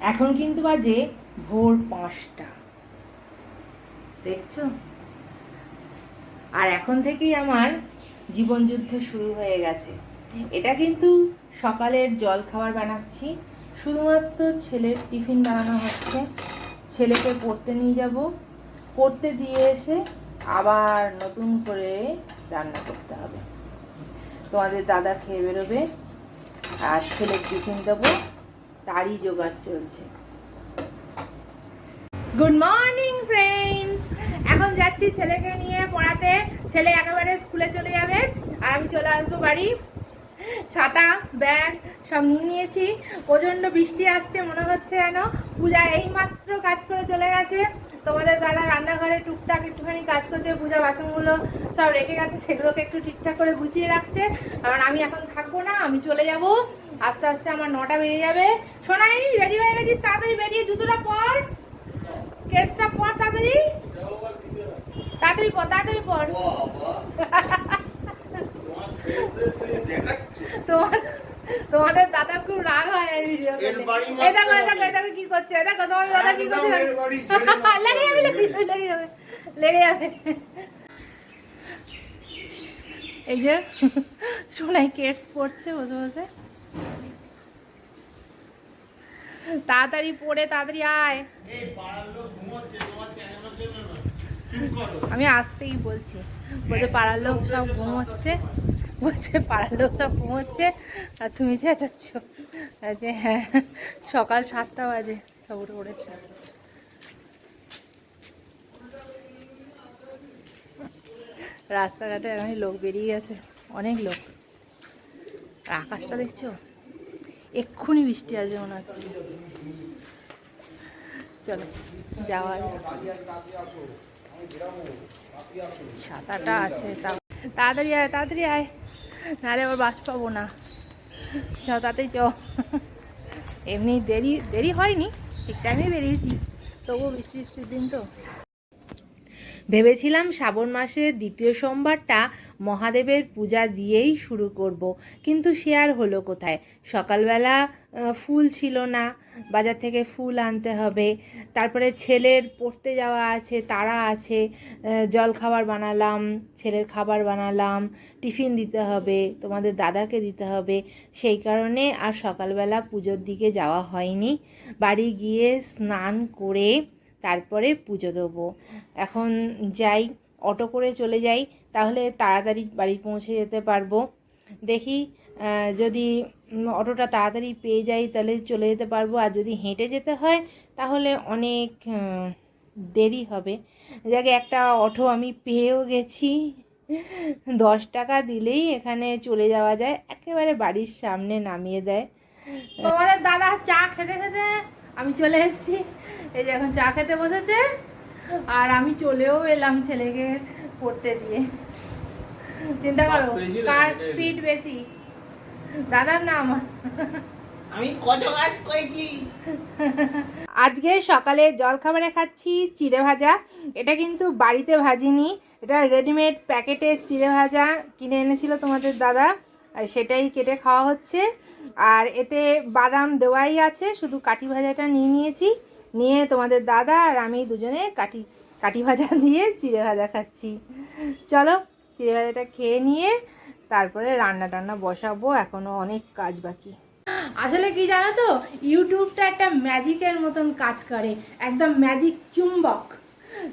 এখন কিন্তু বাজে ভোর পাঁচটা। দেখছ? আর এখন থেকেই আমার জীবনযুদ্ধ শুরু হয়ে গেছে। এটা কিন্তু সকালের জল খাবার বানাচ্ছি। শুধুমাত্র ছেলের টিফিন বানানো হচ্ছে। ছেলেকে পড়তে নিয়ে যাব। পড়তে দিয়ে এসে আবার নতুন করে রান্না করতে হবে। তোমাদের দাদা খেয়ে বেরোবে। আর ছেলের টিফিন দেবো। তারই জোগাড় চলছে। গুড মর্নিং ফ্রেন্ডস এখন যাচ্ছি ছেলেকে নিয়ে পড়াতে। ছেলে একেবারে স্কুলে চলে যাবে। আর আমি চলে আসব বাড়ি। ছাতা, ব্যাগ সব নিয়ে নিয়েছি। প্রচণ্ড বৃষ্টি আসছে, মনে হচ্ছে যেন। পূজা এইমাত্র কাজ করে চলে গেছে। তোমাদের দাদা রান্নাঘরে টুকটাক একটুখানি কাজ করছে, পূজা বাসনগুলো সব রেখে গেছে, সেগুলোকে একটু ঠিকঠাক করে গুছিয়ে রাখছে। কারণ আমি এখন থাকব না, আমি চলে যাব। আস্তে আস্তে আমার নটা বেজে যাবে। সোনাই রেডি হয়ে গেছিস? তাড়াতাড়ি বেরিয়ে জুতোটা পর। কেসটা পর তাড়াতাড়ি। তাড়াতাড়ি পর তাড়াতাড়ি পর। তোমার তোমাদের দাদা খুব রাগ হয় এই ভিডিও এই দেখো এই দেখো এই দেখো কি করছে এই দেখো তোমাদের দাদা কি করছে লেগে যাবে লেগে যাবে লেগে যাবে। এই যে সোনাই কেটস পড়ছে বসে বসে। তাড়াতাড়ি পড়ে তাড়াতাড়ি আয়। আমি আসতেই বলছি বলছে পাড়ার লোক সব ঘুমোচ্ছে বলছে পাড়ার লোক সব ঘুমোচ্ছে আর তুমি চেঁচাচ্ছ যে হ্যাঁ সকাল সাতটা বাজে সব উঠে পড়েছে। রাস্তাঘাটে এখন লোক বেরিয়ে গেছে অনেক লোক। আকাশটা দেখছ? এক্ষুনি বৃষ্টি আসবে মনে হচ্ছে। চলো, যাওয়া ছাতাটা আছে তাড়াতাড়ি আয় তাড়াতাড়ি আয়। নাহলে ওর বাস পাবো না। তাড়াতাড়ি চ। এমনি দেরি দেরি হয়নি, ঠিক টাইমে বেরিয়েছি। তবুও বৃষ্টি বৃষ্টির দিন তো। ভেবেছিলাম শ্রাবণ মাসের দ্বিতীয় সোমবারটা মহাদেবের পূজা দিয়েই শুরু করব, কিন্তু সে আর হলো কোথায়? সকালবেলা ফুল ছিল না, বাজার থেকে ফুল আনতে হবে, তারপরে ছেলের পড়তে যাওয়া আছে, তারা আছে জল খাবার বানালাম, ছেলের খাবার বানালাম, টিফিন দিতে হবে, তোমাদের দাদাকে দিতে হবে, সেই কারণে আর সকালবেলা পুজোর দিকে যাওয়া হয়নি। বাড়ি গিয়ে স্নান করে তারপরে পুজো দেবো। এখন যাই, অটো করে চলে যাই, তাহলে তাড়াতাড়ি বাড়ি পৌঁছে যেতে পারব। দেখি যদি অটোটা তাড়াতাড়ি পেয়ে যাই, তাহলে চলে যেতে পারব। আর যদি হেঁটে যেতে হয়, তাহলে অনেক দেরি হবে। যাকে, একটা অটো আমি পেয়েও গেছি। দশ টাকা দিলেই এখানে চলে যাওয়া যায়। একেবারে বাড়ির সামনে নামিয়ে দেয়। তোমাদের দাদা চা খেতে খেতে আমি চলে এসেছি। এই যে এখন চা খেতে বসেছে। আর আমি চলেও এলাম ছেলেকে পড়তে দিয়ে। চিন্তা করো কার স্পিড বেশি? দাদার না আমার আমি কত কাজ করেছি আজকে সকালে জলখাবারে খাচ্ছি চিড়ে ভাজা। এটা কিন্তু বাড়িতে ভাজিনি। এটা রেডিমেড প্যাকেটের চিড়ে ভাজা কিনে এনেছিল তোমাদের দাদা। আর সেটাই কেটে খাওয়া হচ্ছে। আর এতে বাদাম দেওয়াই আছে, শুধু কাঠি ভাজাটা নিয়ে নিয়েছি। নিয়ে তোমাদের দাদা আর আমি দুজনে কাঠি কাঠি ভাজা দিয়ে চিড়ে ভাজা খাচ্ছি। চলো, চিড়ে ভাজাটা খেয়ে নিয়ে তারপরে রান্না টান্না বসাবো, এখনও অনেক কাজ বাকি। আসলে কি জানো তো? ইউটিউবটা একটা ম্যাজিকের মতন কাজ করে, একদম ম্যাজিক চুম্বক।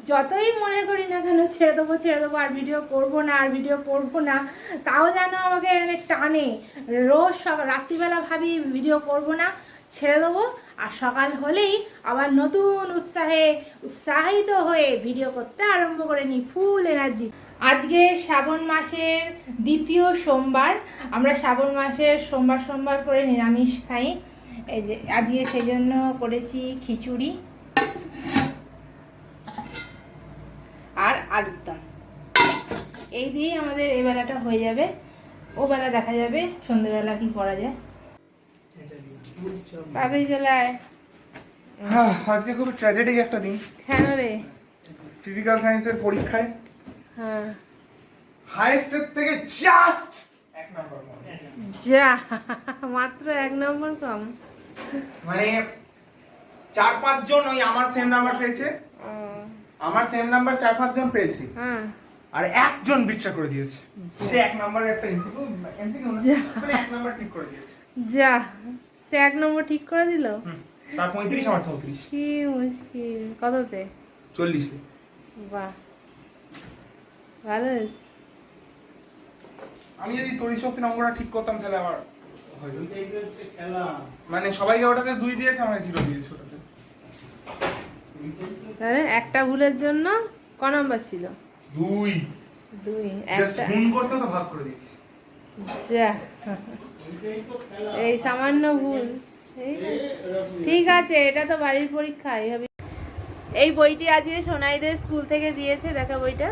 যতই মনে করি না কেন, ছেড়ে দেবো ছেড়ে দেবো, আর ভিডিও করব না, আর ভিডিও করব না, তাও যেন আমাকে এখানে টানে। রোজ সকাল রাত্রিবেলা ভাবি ভিডিও করব না, ছেড়ে দেবো, আর সকাল হলেই আবার নতুন উৎসাহে উৎসাহিত হয়ে ভিডিও করতে আরম্ভ করে নিই ফুল এনার্জি আজকে শ্রাবণ মাসের দ্বিতীয় সোমবার, আমরা শ্রাবণ মাসের সোমবার সোমবার করে নিরামিষ খাই। এই যে, আজকে সেই জন্য করেছি খিচুড়ি আর আলুর দম এই দিয়েই আমাদের এই বেলাটা হয়ে যাবে। ও বেলা দেখা যাবে সন্ধ্যেবেলা কি করা যায়। পাবে চলে আয় হ্যাঁ, আজকে খুব ট্র্যাজেডিক একটা দিন। কেন রে? ফিজিক্যাল সায়েন্সের পরীক্ষায়। হ্যাঁ। হাইয়েস্টের থেকে জাস্ট এক নাম্বার যা মাত্র এক নম্বর কম। মানে চার পাঁচজন ওই আমার সেম নাম্বার পেয়েছে। আমার সেম নাম্বার চার পাঁচজন পেয়েছে। হ্যাঁ আর একজন বিট্রা করে দিয়েছে। সে এক নাম্বারের একটা না মানে এক নাম্বার ঠিক করে দিয়েছে। যা। সে এক নম্বর ঠিক করে দিল? তার পঁয়ত্রিশ আমার চৌত্রিশ। কি মুশকিল। কততে? চল্লিশে। বাহ। ভালো আমি যদি তড়িৎ শক্তি নম্বরটা ঠিক করতাম তাহলে আবার মানে সবাইকে ওটাতে দুই দিয়েছে আমার জিরো দিয়েছে ওটাতে। তাহলে একটা ভুলের জন্য ক নাম্বার ছিল? দুই। দুই একটা। গুণ করতে তো ভাগ করে দিয়েছি। যা। এই সামান্য ভুল। ঠিক আছে এটা তো বাড়ির পরীক্ষা এইভাবে। এই বইটি আজকে সোনাইদের স্কুল থেকে দিয়েছে দেখা বইটা।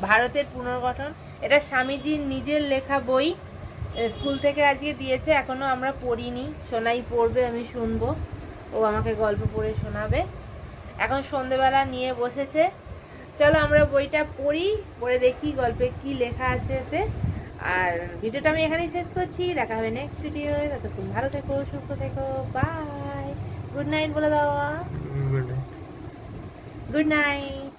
ভারতের পুনর্গঠন। এটা স্বামীজির নিজের লেখা বই স্কুল থেকে আজকে দিয়েছে এখনও আমরা পড়িনি। সোনাই পড়বে আমি শুনব। ও আমাকে গল্প পড়ে শোনাবে। এখন সন্ধেবেলা নিয়ে বসেছে। চলো আমরা বইটা পড়ি পড়ে দেখি গল্পে কি লেখা আছে এতে। আর ভিডিওটা আমি এখানেই শেষ করছি। দেখা হবে নেক্সট ভিডিও ততক্ষণ ভালো থেকো সুস্থ থেকো। বাই গুড নাইট বলে দাও। Good night